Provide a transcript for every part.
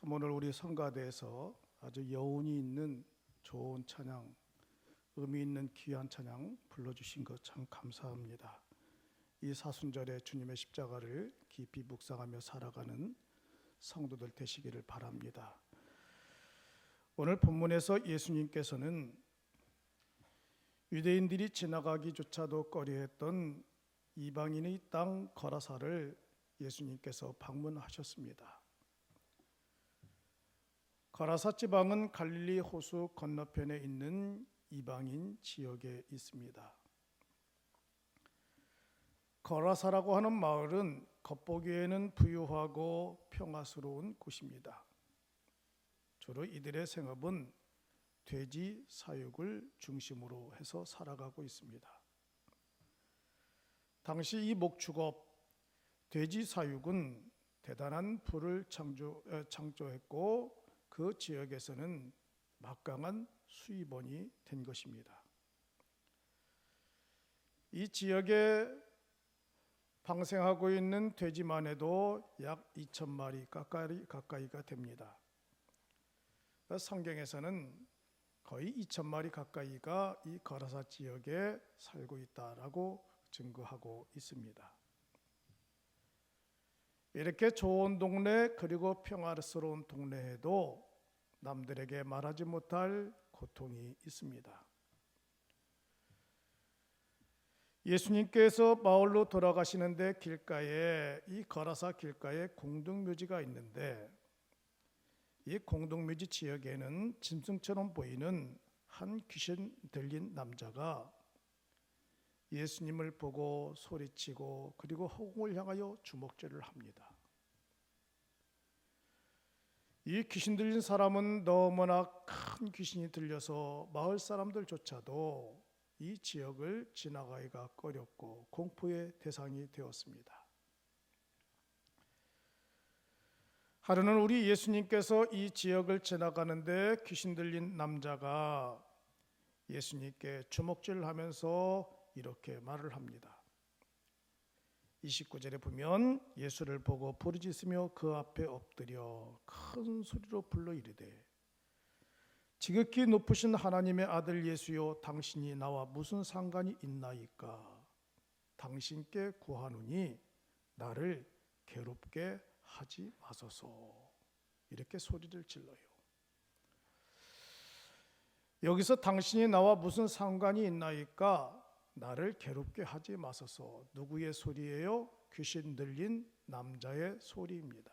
참 오늘 우리 성가대에서 아주 여운이 있는 좋은 찬양, 의미 있는 귀한 찬양 불러주신 것 참 감사합니다. 이 사순절에 주님의 십자가를 깊이 묵상하며 살아가는 성도들 되시기를 바랍니다. 오늘 본문에서 예수님께서는 유대인들이 지나가기조차도 꺼려했던 이방인의 땅 거라사를 예수님께서 방문하셨습니다. 거라사 지방은 갈릴리 호수 건너편에 있는 이방인 지역에 있습니다. 거라사라고 하는 마을은 겉보기에는 부유하고 평화스러운 곳입니다. 주로 이들의 생업은 돼지 사육을 중심으로 해서 살아가고 있습니다. 당시 이 목축업 돼지 사육은 대단한 부를 창조, 에, 창조했고 그 지역에서는 막강한 수입원이 된 것입니다. 이 지역에 방생하고 있는 돼지만 해도 약 2천 마리 가까이, 가까이가 됩니다. 성경에서는 거의 2천 마리 가까이가 이 거라사 지역에 살고 있다라고 증거하고 있습니다. 이렇게 좋은 동네 그리고 평화스러운 동네에도 남들에게 말하지 못할 고통이 있습니다. 예수님께서 마을로 돌아가시는데 길가에 이 거라사 길가에 공동묘지가 있는데 이 공동묘지 지역에는 짐승처럼 보이는 한 귀신 들린 남자가 예수님을 보고 소리치고 그리고 허공을 향하여 주먹질을 합니다. 이 귀신 들린 사람은 너무나 큰 귀신이 들려서 마을 사람들조차도 이 지역을 지나가기가 꺼렸고 공포의 대상이 되었습니다. 하루는 우리 예수님께서 이 지역을 지나가는데 귀신 들린 남자가 예수님께 주먹질을 하면서 이렇게 말을 합니다. 29절에 보면 예수를 보고 부르짖으며 그 앞에 엎드려 큰 소리로 불러 이르되 지극히 높으신 하나님의 아들 예수여 당신이 나와 무슨 상관이 있나이까 당신께 구하노니 나를 괴롭게 하지 마소서 이렇게 소리를 질러요. 여기서 당신이 나와 무슨 상관이 있나이까 나를 괴롭게 하지 마소서. 누구의 소리예요? 귀신 들린 남자의 소리입니다.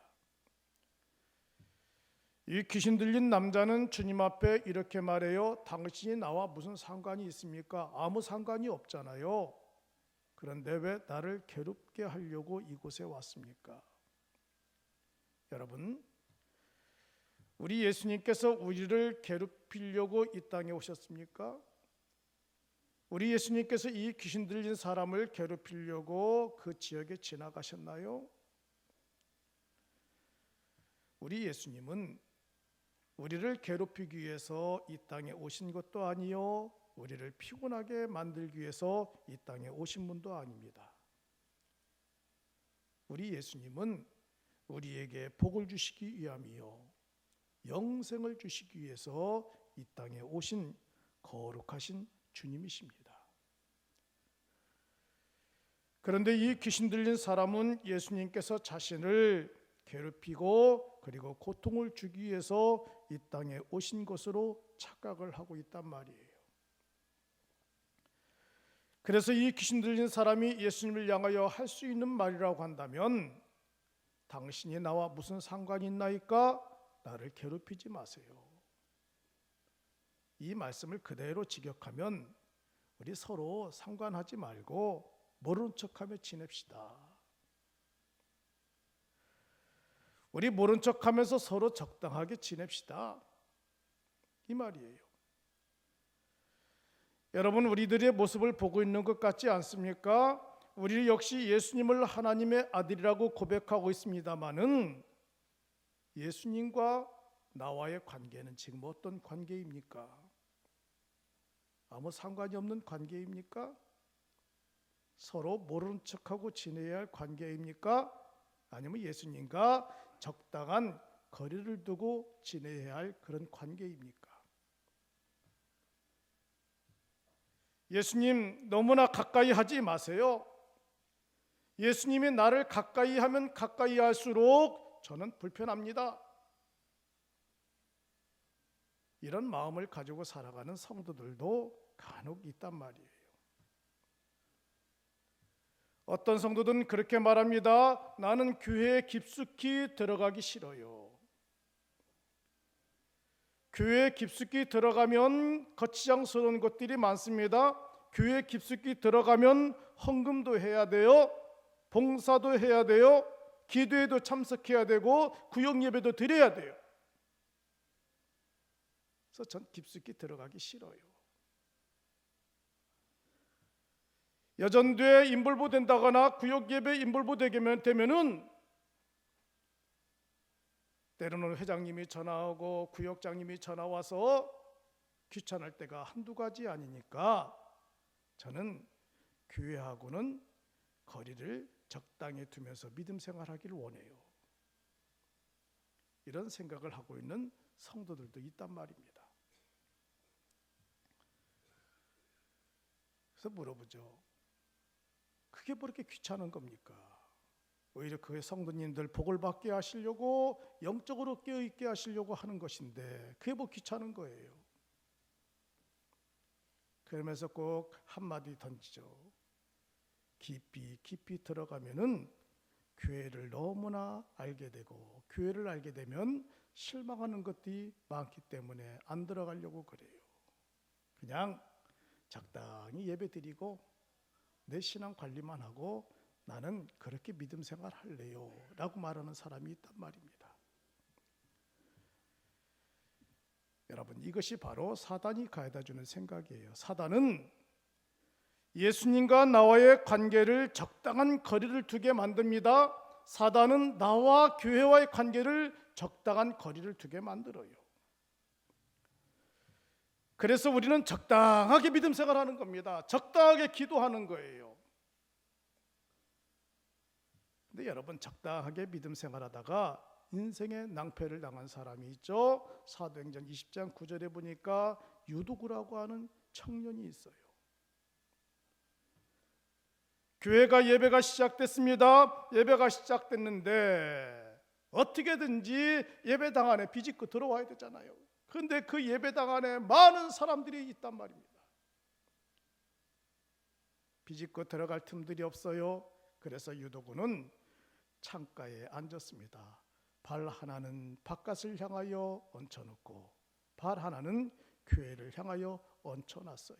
이 귀신 들린 남자는 주님 앞에 이렇게 말해요. 당신이 나와 무슨 상관이 있습니까? 아무 상관이 없잖아요. 그런데 왜 나를 괴롭게 하려고 이곳에 왔습니까? 여러분, 우리 예수님께서 우리를 괴롭히려고 이 땅에 오셨습니까? 우리 예수님께서 이 귀신 들린 사람을 괴롭히려고 그 지역에 지나가셨나요? 우리 예수님은 우리를 괴롭히기 위해서 이 땅에 오신 것도 아니요, 우리를 피곤하게 만들기 위해서 이 땅에 오신 분도 아닙니다. 우리 예수님은 우리에게 복을 주시기 위함이요, 영생을 주시기 위해서 이 땅에 오신 거룩하신 주님이십니다. 그런데 이 귀신 들린 사람은 예수님께서 자신을 괴롭히고 그리고 고통을 주기 위해서 이 땅에 오신 것으로 착각을 하고 있단 말이에요. 그래서 이 귀신 들린 사람이 예수님을 향하여 할 수 있는 말이라고 한다면 당신이 나와 무슨 상관이 있나이까 나를 괴롭히지 마세요. 이 말씀을 그대로 직역하면 우리 서로 상관하지 말고 모른 척하며 지냅시다. 우리 모른 척하면서 서로 적당하게 지냅시다. 이 말이에요. 여러분 우리들의 모습을 보고 있는 것 같지 않습니까? 우리 역시 예수님을 하나님의 아들이라고 고백하고 있습니다만은 예수님과 나와의 관계는 지금 어떤 관계입니까? 아무 상관이 없는 관계입니까? 서로 모르는 척하고 지내야 할 관계입니까? 아니면 예수님과 적당한 거리를 두고 지내야 할 그런 관계입니까? 예수님 너무나 가까이 하지 마세요. 예수님이 나를 가까이 하면 가까이 할수록 저는 불편합니다. 이런 마음을 가지고 살아가는 성도들도 간혹 있단 말이에요. 어떤 성도들은 그렇게 말합니다. 나는 교회에 깊숙이 들어가기 싫어요. 교회에 깊숙이 들어가면 거치장스러운 것들이 많습니다. 교회에 깊숙이 들어가면 헌금도 해야 돼요. 봉사도 해야 돼요. 기도에도 참석해야 되고 구역 예배도 드려야 돼요. 그래서 전 깊숙이 들어가기 싫어요. 여전도에 인볼보 된다거나 구역 예배 인볼보 되면 되면은 때로는 회장님이 전화하고 구역장님이 전화 와서 귀찮을 때가 한두 가지 아니니까 저는 교회하고는 거리를 적당히 두면서 믿음 생활하기를 원해요. 이런 생각을 하고 있는 성도들도 있단 말입니다. 그래서 물어보죠. 그게 뭐 이렇게 귀찮은 겁니까? 오히려 그 성도님들 복을 받게 하시려고 영적으로 깨어 있게 하시려고 하는 것인데 그게 뭐 귀찮은 거예요. 그러면서 꼭 한마디 던지죠. 깊이 깊이 들어가면은 교회를 너무나 알게 되고 교회를 알게 되면 실망하는 것들이 많기 때문에 안 들어가려고 그래요. 그냥 적당히 예배 드리고 내 신앙 관리만 하고 나는 그렇게 믿음 생활 할래요. 라고 말하는 사람이 있단 말입니다. 여러분, 이것이 바로 사단이 가해다 주는 생각이에요. 사단은 예수님과 나와의 관계를 적당한 거리를 두게 만듭니다. 사단은 나와 교회와의 관계를 적당한 거리를 두게 만들어요. 그래서 우리는 적당하게 믿음 생활하는 겁니다. 적당하게 기도하는 거예요. 근데 여러분 적당하게 믿음 생활하다가 인생의 낭패를 당한 사람이 있죠. 사도행전 20장 9절에 보니까 유도구라고 하는 청년이 있어요. 교회가 예배가 시작됐습니다. 예배가 시작됐는데 어떻게든지 예배당 안에 비집고 들어와야 되잖아요. 근데 그 예배당 안에 많은 사람들이 있단 말입니다. 비집고 들어갈 틈들이 없어요. 그래서 유도군은 창가에 앉았습니다. 발 하나는 바깥을 향하여 얹혀놓고 발 하나는 교회를 향하여 얹혀놨어요.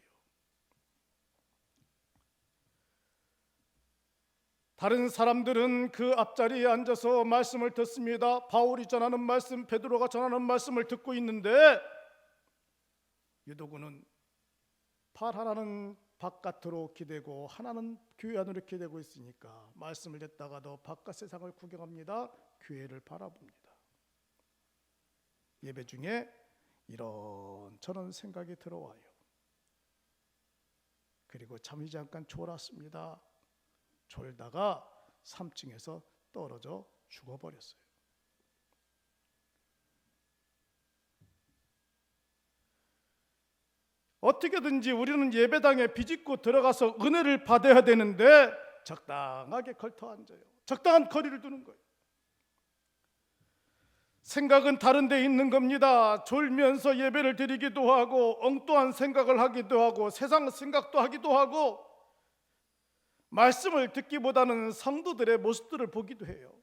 다른 사람들은 그 앞자리에 앉아서 말씀을 듣습니다. 바울이 전하는 말씀, 베드로가 전하는 말씀을 듣고 있는데 유도군은 팔 하나는 바깥으로 기대고 하나는 교회 안으로 기대고 있으니까 말씀을 듣다가도 바깥 세상을 구경합니다. 교회를 바라봅니다. 예배 중에 이런 저런 생각이 들어와요. 그리고 잠시 잠깐 졸았습니다. 졸다가 3층에서 떨어져 죽어버렸어요. 어떻게든지 우리는 예배당에 비집고 들어가서 은혜를 받아야 되는데 적당하게 걸터 앉아요. 적당한 거리를 두는 거예요. 생각은 다른 데 있는 겁니다. 졸면서 예배를 드리기도 하고 엉뚱한 생각을 하기도 하고 세상 생각도 하기도 하고 말씀을 듣기보다는 성도들의 모습들을 보기도 해요.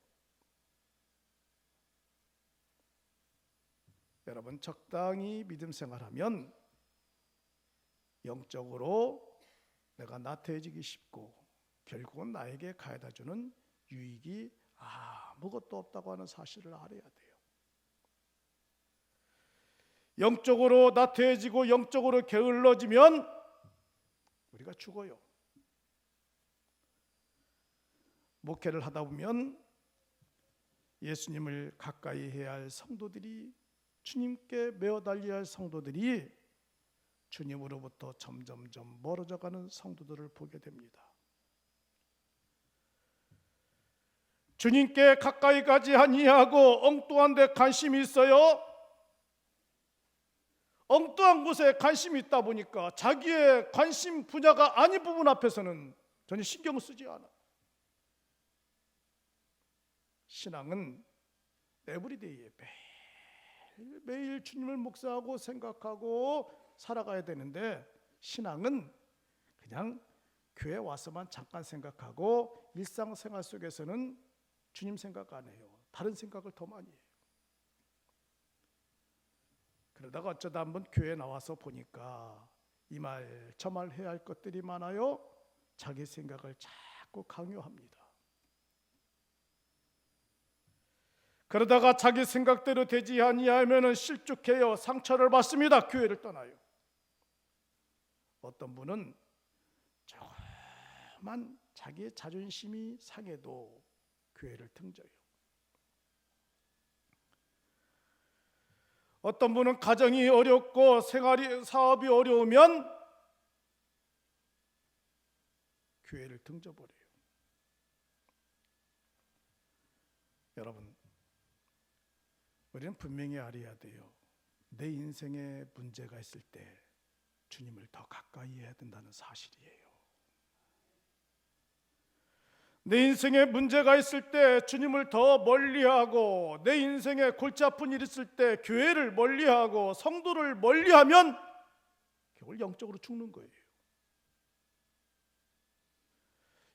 여러분 적당히 믿음 생활하면 영적으로 내가 나태해지기 쉽고 결국은 나에게 가해다 주는 유익이 아무것도 없다고 하는 사실을 알아야 돼요. 영적으로 나태해지고 영적으로 게을러지면 우리가 죽어요. 목회를 하다 보면 예수님을 가까이 해야 할 성도들이 주님께 메어 달려야 할 성도들이 주님으로부터 점점점 멀어져 가는 성도들을 보게 됩니다. 주님께 가까이 가지 아니하고 엉뚱한 데 관심이 있어요. 엉뚱한 곳에 관심이 있다 보니까 자기의 관심 분야가 아닌 부분 앞에서는 전혀 신경을 쓰지 않아. 신앙은 에브리데이에 매일 매일 주님을 묵상하고 생각하고 살아가야 되는데 신앙은 그냥 교회 와서만 잠깐 생각하고 일상생활 속에서는 주님 생각 안 해요. 다른 생각을 더 많이 해요. 그러다가 어쩌다 한번 교회 나와서 보니까 이 말 저 말 해야 할 것들이 많아요. 자기 생각을 자꾸 강요합니다. 그러다가 자기 생각대로 되지 아니하면은 실족해요. 상처를 받습니다. 교회를 떠나요. 어떤 분은 조그만 자기의 자존심이 상해도 교회를 등져요. 어떤 분은 가정이 어렵고 생활이 사업이 어려우면 교회를 등져버려요. 여러분, 우리는 분명히 알아야 돼요. 내 인생에 문제가 있을 때 주님을 더 가까이 해야 된다는 사실이에요. 내 인생에 문제가 있을 때 주님을 더 멀리하고 내 인생에 골치 아픈 일 있을 때 교회를 멀리하고 성도를 멀리하면 결국 영적으로 죽는 거예요.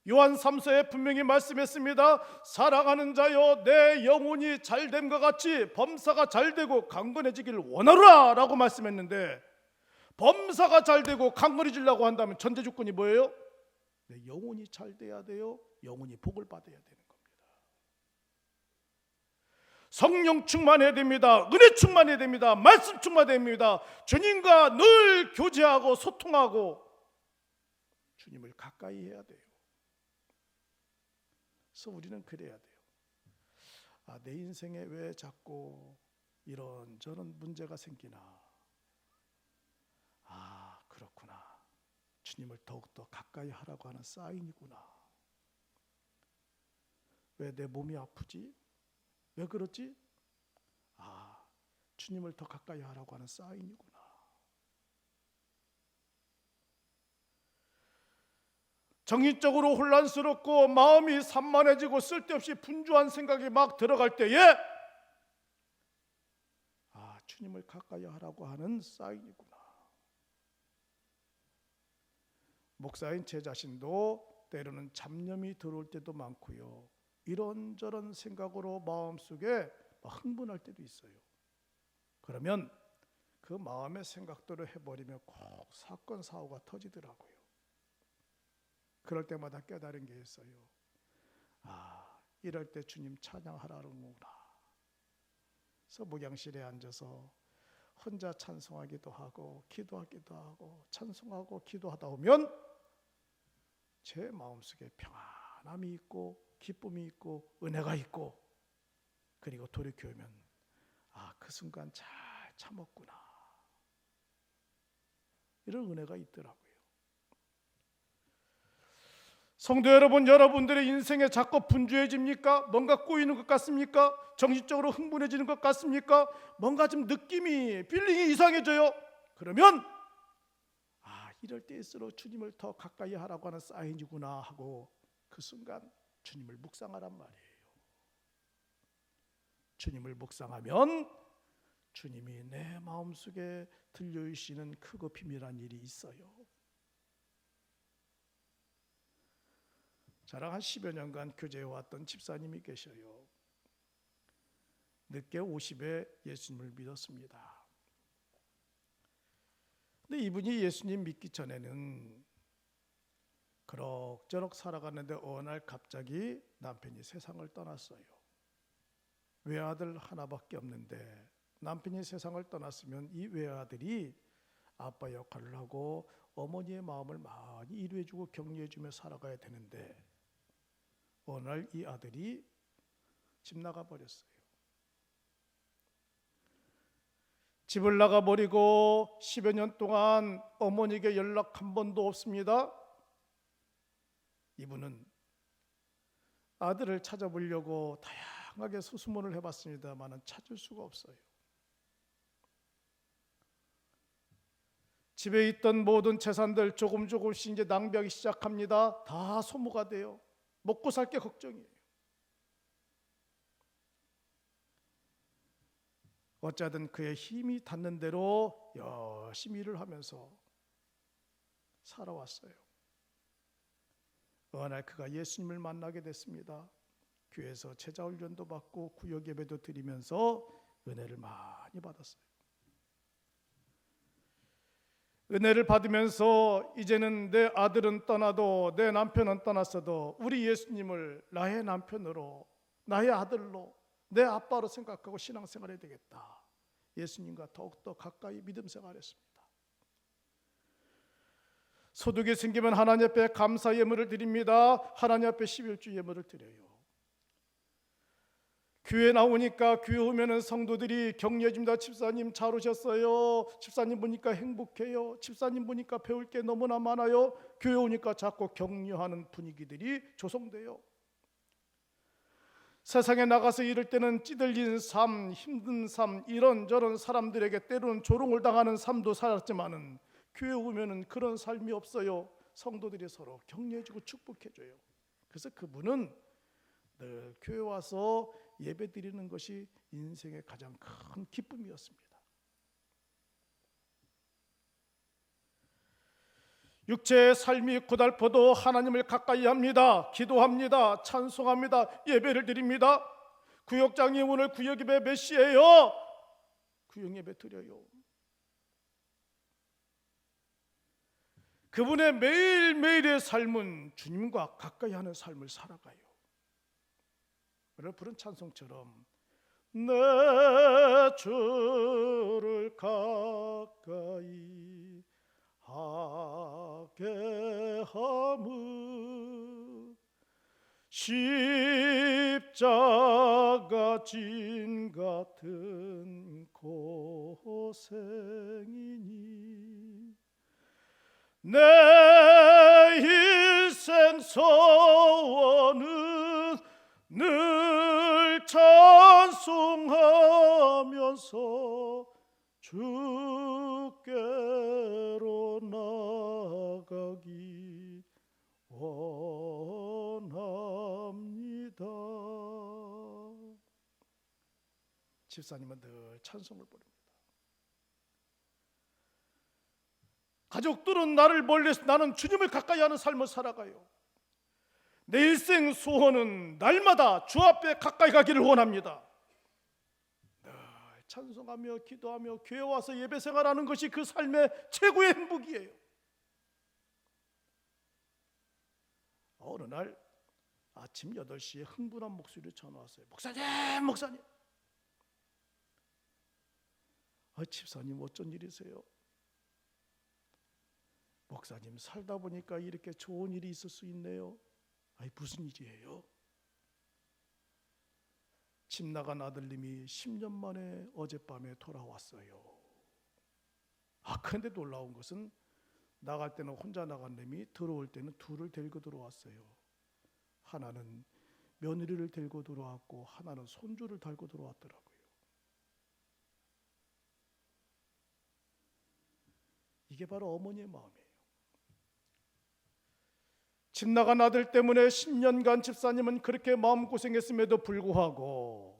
요한 3서에 분명히 말씀했습니다. 사랑하는 자여 내 영혼이 잘됨 것 같이 범사가 잘되고 강건해지기를 원하노라라고 말씀했는데 범사가 잘되고 강건해지려고 한다면 전제 조건이 뭐예요? 내 영혼이 잘 돼야 돼요. 영혼이 복을 받아야 되는. 성령 충만해야 됩니다. 은혜 충만해야 됩니다. 말씀 충만해야 됩니다. 주님과 늘 교제하고 소통하고 주님을 가까이 해야 돼요. 그래서 우리는 그래야 돼요. 아, 내 인생에 왜 자꾸 이런 저런 문제가 생기나? 아, 그렇구나. 주님을 더욱더 가까이 하라고 하는 사인이구나. 왜 내 몸이 아프지? 왜 그렇지? 아, 주님을 더 가까이 하라고 하는 사인이구나. 정신적으로 혼란스럽고 마음이 산만해지고 쓸데없이 분주한 생각이 막 들어갈 때에 아, 주님을 가까이 하라고 하는 사인이구나. 목사인 제 자신도 때로는 잡념이 들어올 때도 많고요. 이런저런 생각으로 마음속에 흥분할 때도 있어요. 그러면 그 마음의 생각대로 해버리면 꼭 사건 사고가 터지더라고요. 그럴 때마다 깨달은 게 있어요. 아, 이럴 때 주님 찬양하라는구나. 그래서 목양실에 앉아서 혼자 찬송하기도 하고 기도하기도 하고 찬송하고 기도하다 보면 제 마음속에 평안함이 있고 기쁨이 있고 은혜가 있고 그리고 돌이켜오면 아, 그 순간 잘 참았구나. 이런 은혜가 있더라고요. 성도 여러분, 여러분들의 인생에 자꾸 분주해집니까? 뭔가 꼬이는 것 같습니까? 정신적으로 흥분해지는 것 같습니까? 뭔가 좀 느낌이, 필링이 이상해져요. 그러면 아, 이럴 때일수록 주님을 더 가까이 하라고 하는 사인이구나 하고 그 순간 주님을 묵상하란 말이에요. 주님을 묵상하면 주님이 내 마음속에 들려주시는 크고 비밀한 일이 있어요. 저랑 한 10여 년간 교제해 왔던 집사님이 계셔요. 늦게 50에 예수님을 믿었습니다. 근데 이분이 예수님 믿기 전에는 그럭저럭 살아갔는데 어느 날 갑자기 남편이 세상을 떠났어요. 외아들 하나밖에 없는데 남편이 세상을 떠났으면 이 외아들이 아빠 역할을 하고 어머니의 마음을 많이 이루어주고 격려해주며 살아가야 되는데 어느 날 이 아들이 집 나가 버렸어요. 집을 나가 버리고 10여 년 동안 어머니에게 연락 한 번도 없습니다. 이분은 아들을 찾아보려고 다양하게 수소문을 해봤습니다만은 찾을 수가 없어요. 집에 있던 모든 재산들 조금 조금씩 이제 낭비하기 시작합니다. 다 소모가 돼요. 먹고 살 게 걱정이에요. 어쩌든 그의 힘이 닿는 대로 열심히 일을 하면서 살아왔어요. 어느 날 그가 예수님을 만나게 됐습니다. 교회에서 제자 훈련도 받고 구역 예배도 드리면서 은혜를 많이 받았어요. 은혜를 받으면서 이제는 내 아들은 떠나도 내 남편은 떠났어도 우리 예수님을 나의 남편으로 나의 아들로 내 아빠로 생각하고 신앙생활해야 되겠다. 예수님과 더욱더 가까이 믿음 생활했습니다. 소득이 생기면 하나님 앞에 감사 예물을 드립니다. 하나님 앞에 11주 예물을 드려요. 교회 나오니까 교회 오면은 성도들이 격려해 줍니다. 집사님 잘 오셨어요. 집사님 보니까 행복해요. 집사님 보니까 배울 게 너무나 많아요. 교회 오니까 자꾸 격려하는 분위기들이 조성돼요. 세상에 나가서 이럴 때는 찌들린 삶, 힘든 삶, 이런저런 사람들에게 때로는 조롱을 당하는 삶도 살았지만은 교회 오면은 그런 삶이 없어요. 성도들이 서로 격려해주고 축복해줘요. 그래서 그분은 늘 교회 와서 예배 드리는 것이 인생의 가장 큰 기쁨이었습니다. 육체의 삶이 고달퍼도 하나님을 가까이 합니다. 기도합니다. 찬송합니다. 예배를 드립니다. 구역장이 오늘 구역 예배 몇 시예요? 구역 예배 드려요. 그분의 매일매일의 삶은 주님과 가까이 하는 삶을 살아가요. 오늘 부른 찬송처럼 내 주를 가까이 하게 함은 십자가 진 같은 고생이니 내 일생 소원은 늘 찬송하면서 주께로 나가기 원합니다. 집사님은 늘 찬송을 부릅니다. 가족들은 나를 멀리서 나는 주님을 가까이 하는 삶을 살아가요. 내 일생 소원은 날마다 주 앞에 가까이 가기를 원합니다. 늘 찬송하며 기도하며 교회 와서 예배 생활하는 것이 그 삶의 최고의 행복이에요. 어느 날 아침 8시에 흥분한 목소리로 전화 왔어요. 목사님, 목사님. 아, 집사님 어쩐 일이세요? 목사님 살다 보니까 이렇게 좋은 일이 있을 수 있네요. 아니 무슨 일이에요? 집 나간 아들님이 10년 만에 어젯밤에 돌아왔어요. 아 그런데 놀라운 것은 나갈 때는 혼자 나간 놈이 들어올 때는 둘을 데리고 들어왔어요. 하나는 며느리를 데리고 들어왔고 하나는 손주를 달고 들어왔더라고요. 이게 바로 어머니의 마음이에요. 집 나간 아들 때문에 10년간 집사님은 그렇게 마음고생했음에도 불구하고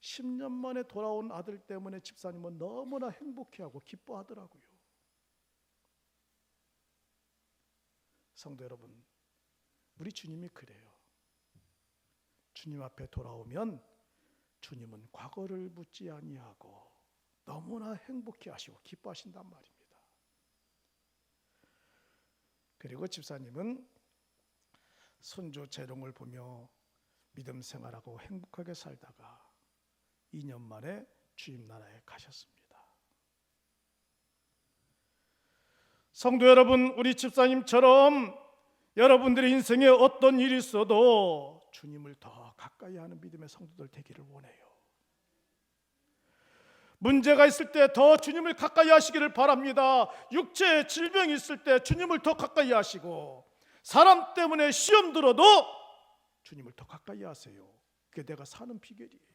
10년 만에 돌아온 아들 때문에 집사님은 너무나 행복해하고 기뻐하더라고요. 성도 여러분, 우리 주님이 그래요. 주님 앞에 돌아오면 주님은 과거를 묻지 아니하고 너무나 행복해 하시고 기뻐하신단 말입니다. 그리고 집사님은 손주 재롱을 보며 믿음 생활하고 행복하게 살다가 2년 만에 주임 나라에 가셨습니다. 성도 여러분, 우리 집사님처럼 여러분들의 인생에 어떤 일이 있어도 주님을 더 가까이 하는 믿음의 성도들 되기를 원해요. 문제가 있을 때 더 주님을 가까이 하시기를 바랍니다. 육체에 질병이 있을 때 주님을 더 가까이 하시고 사람 때문에 시험 들어도 주님을 더 가까이 하세요. 그게 내가 사는 비결이에요.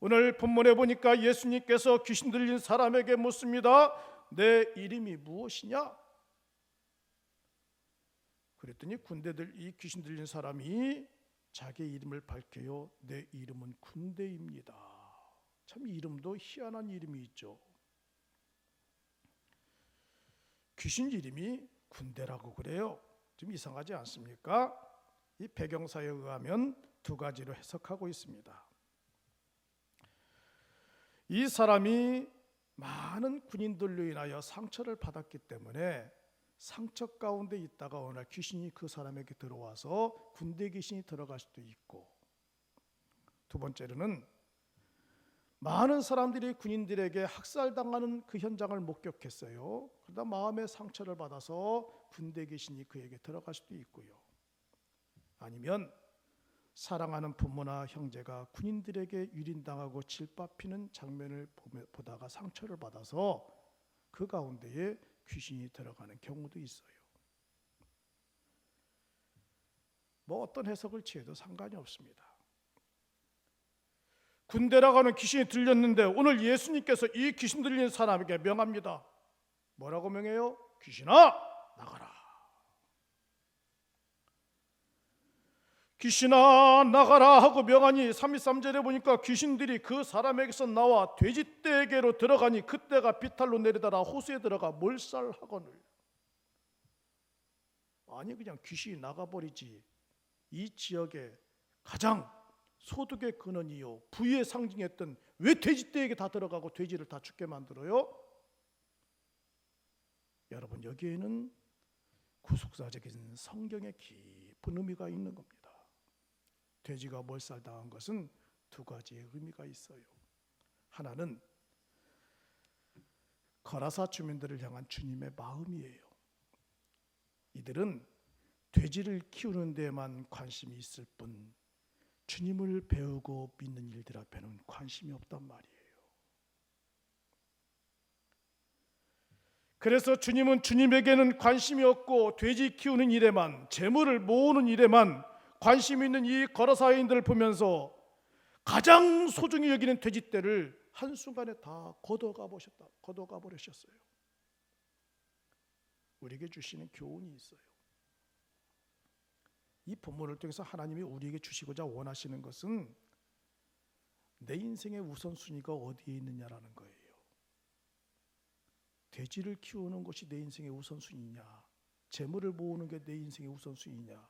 오늘 본문에 보니까 예수님께서 귀신 들린 사람에게 묻습니다. 내 이름이 무엇이냐? 그랬더니 군대들 이 귀신 들린 사람이 자기 이름을 밝혀요. 내 이름은 군대입니다. 참 이름도 희한한 이름이 있죠. 귀신 이름이 군대라고 그래요. 좀 이상하지 않습니까? 이 배경사에 의하면 두 가지로 해석하고 있습니다. 이 사람이 많은 군인들로 인하여 상처를 받았기 때문에 상처 가운데 있다가 어느 날 귀신이 그 사람에게 들어와서 군대 귀신이 들어갈 수도 있고 두 번째로는 많은 사람들이 군인들에게 학살당하는 그 현장을 목격했어요. 그러다 마음의 상처를 받아서 군대 귀신이 그에게 들어갈 수도 있고요. 아니면 사랑하는 부모나 형제가 군인들에게 유린당하고 질밥히는 장면을 보다가 상처를 받아서 그 가운데에 귀신이 들어가는 경우도 있어요. 뭐 어떤 해석을 취해도 상관이 없습니다. 군대라고 하는 귀신이 들렸는데 오늘 예수님께서 이 귀신 들린 사람에게 명합니다. 뭐라고 명해요? 귀신아 나가라. 귀신아 나가라 하고 명하니 33절에 보니까 귀신들이 그 사람에게서 나와 돼지떼에게로 들어가니 그때가 비탈로 내리다라 호수에 들어가 몰살하거늘 아니 그냥 귀신이 나가버리지 이 지역에 가장 소득의 근원이요 부의 상징했던 왜 돼지떼에게 다 들어가고 돼지를 다 죽게 만들어요? 여러분 여기에는 구속사적인 성경의 깊은 의미가 있는 겁니다. 돼지가 몰살당한 것은 두 가지의 의미가 있어요. 하나는 거라사 주민들을 향한 주님의 마음이에요. 이들은 돼지를 키우는 데만 관심이 있을 뿐 주님을 배우고 믿는 일들 앞에는 관심이 없단 말이에요. 그래서 주님은 주님에게는 관심이 없고 돼지 키우는 일에만 재물을 모으는 일에만 관심 있는 이 거라사인들을 보면서 가장 소중히 여기는 돼지떼를 한순간에 다 걷어가 보셨다. 걷어가 버리셨어요. 우리에게 주시는 교훈이 있어요. 이 본문을 통해서 하나님이 우리에게 주시고자 원하시는 것은 내 인생의 우선순위가 어디에 있느냐라는 거예요. 돼지를 키우는 것이 내 인생의 우선순위냐, 재물을 모으는 게 내 인생의 우선순위냐,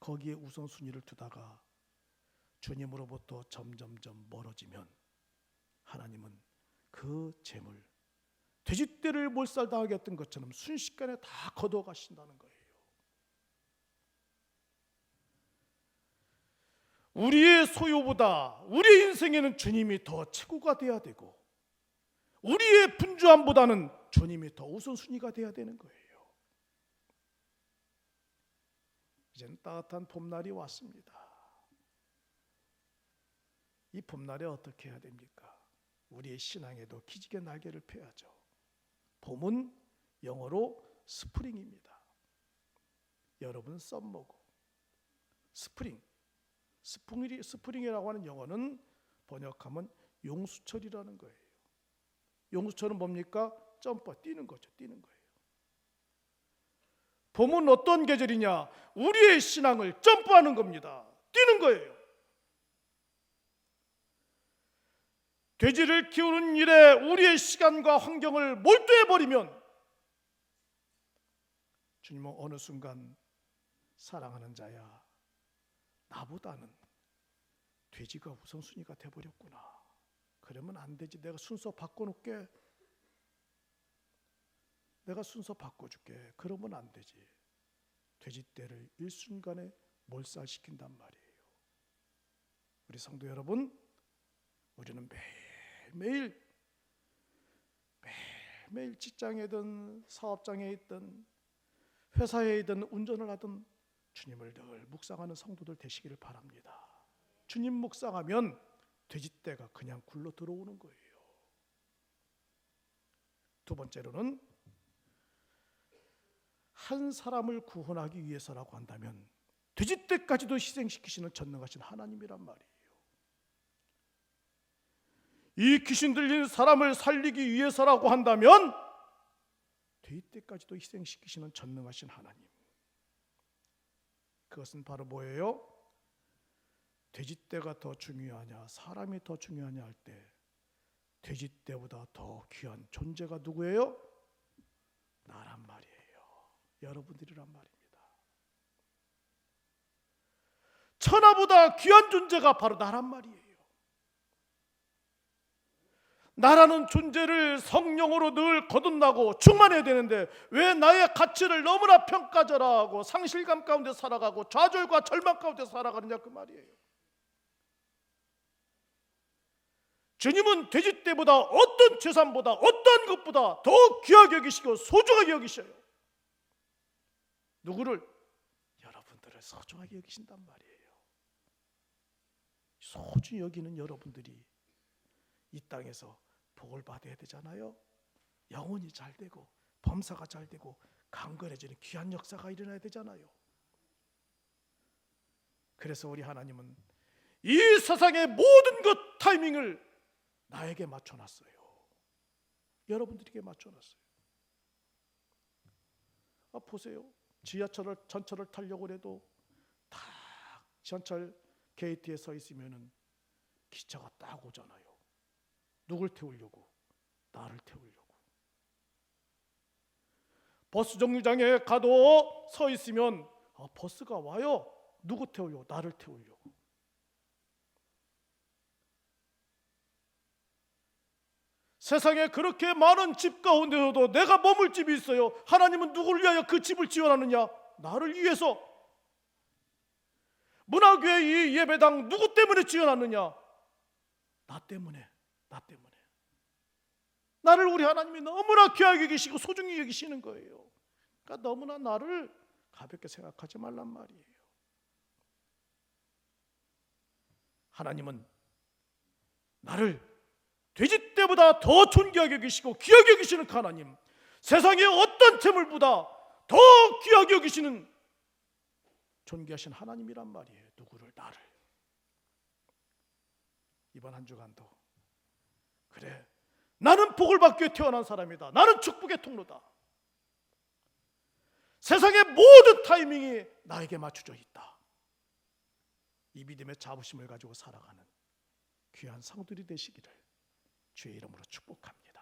거기에 우선순위를 두다가 주님으로부터 점점점 멀어지면 하나님은 그 재물, 돼지떼를 몰살당하게 했던 것처럼 순식간에 다 거둬가신다는 거예요. 우리의 소유보다 우리 인생에는 주님이 더 최고가 돼야 되고 우리의 분주함보다는 주님이 더 우선순위가 돼야 되는 거예요. 이제는 따뜻한 봄날이 왔습니다. 이 봄날에 어떻게 해야 됩니까? 우리의 신앙에도 기지개 날개를 펴야죠. 봄은 영어로 스프링입니다. 여러분 썸머고 스프링 스프링이, 스프링이라고 하는 영어는 번역하면 용수철이라는 거예요. 용수철은 뭡니까? 점퍼 뛰는 거죠. 뛰는 거예요. 봄은 어떤 계절이냐? 우리의 신앙을 점프하는 겁니다. 뛰는 거예요. 돼지를 키우는 일에 우리의 시간과 환경을 몰두해 버리면 주님은 어느 순간 사랑하는 자야 나보다는 돼지가 우선순위가 돼버렸구나. 그러면 안 되지. 내가 순서 바꿔놓게. 내가 순서 바꿔줄게. 그러면 안 되지. 돼지떼를 일순간에 몰살시킨단 말이에요. 우리 성도 여러분, 우리는 매일매일 매일매일 직장에 든 사업장에 있든 회사에 있든 운전을 하든 주님을 늘 묵상하는 성도들 되시기를 바랍니다. 주님 묵상하면 돼지떼가 그냥 굴러 들어오는 거예요. 두 번째로는 한 사람을 구원하기 위해서라고 한다면 돼지떼까지도 희생시키시는 전능하신 하나님이란 말이에요. 이 귀신 들린 사람을 살리기 위해서라고 한다면 돼지떼까지도 희생시키시는 전능하신 하나님. 그것은 바로 뭐예요? 돼지떼가 더 중요하냐, 사람이 더 중요하냐 할 때 돼지떼보다 더 귀한 존재가 누구예요? 나란 말이에요. 여러분들이란 말입니다. 천하보다 귀한 존재가 바로 나란 말이에요. 나라는 존재를 성령으로 늘 거듭나고 충만해야 되는데 왜 나의 가치를 너무나 평가절하하고 상실감 가운데 살아가고 좌절과 절망 가운데 살아가느냐 그 말이에요. 주님은 돼지 떼보다 어떤 재산보다 어떤 것보다 더 귀하게 여기시고 소중하게 여기셔요. 누구를? 여러분들을 소중하게 여기신단 말이에요. 소중히 여기는 여러분들이 이 땅에서 복을 받아야 되잖아요. 영혼이 잘 되고 범사가 잘 되고 강건해지는 귀한 역사가 일어나야 되잖아요. 그래서 우리 하나님은 이 세상의 모든 것 타이밍을 나에게 맞춰놨어요. 여러분들에게 맞춰놨어요. 아, 보세요. 지하철을 전철을 타려고 해도 딱 전철 게이트에 서 있으면은 기차가 딱 오잖아요. 누굴 태우려고? 나를 태우려고. 버스 정류장에 가도 서 있으면 아, 버스가 와요. 누구 태우려고? 나를 태우려고. 세상에 그렇게 많은 집 가운데서도 내가 머물 집이 있어요. 하나님은 누구를 위하여 그 집을 지원하느냐? 나를 위해서. 문화교회 이 예배당 누구 때문에 지원하느냐? 나 때문에, 나 때문에. 나를 우리 하나님이 너무나 귀하게 여기시고 소중히 여기시는 거예요. 그러니까 너무나 나를 가볍게 생각하지 말란 말이에요. 하나님은 나를 돼지 떼보다 더 존귀하게 여기시고 귀하게 여기시는 그 하나님 세상의 어떤 재물보다 더 귀하게 여기시는 존귀하신 하나님이란 말이에요 누구를 나를 이번 한 주간도 그래. 나는 복을 받기 위해 태어난 사람이다. 나는 축복의 통로다. 세상의 모든 타이밍이 나에게 맞춰져 있다. 이 믿음의 자부심을 가지고 살아가는 귀한 성들이 되시기를 주의 이름으로 축복합니다.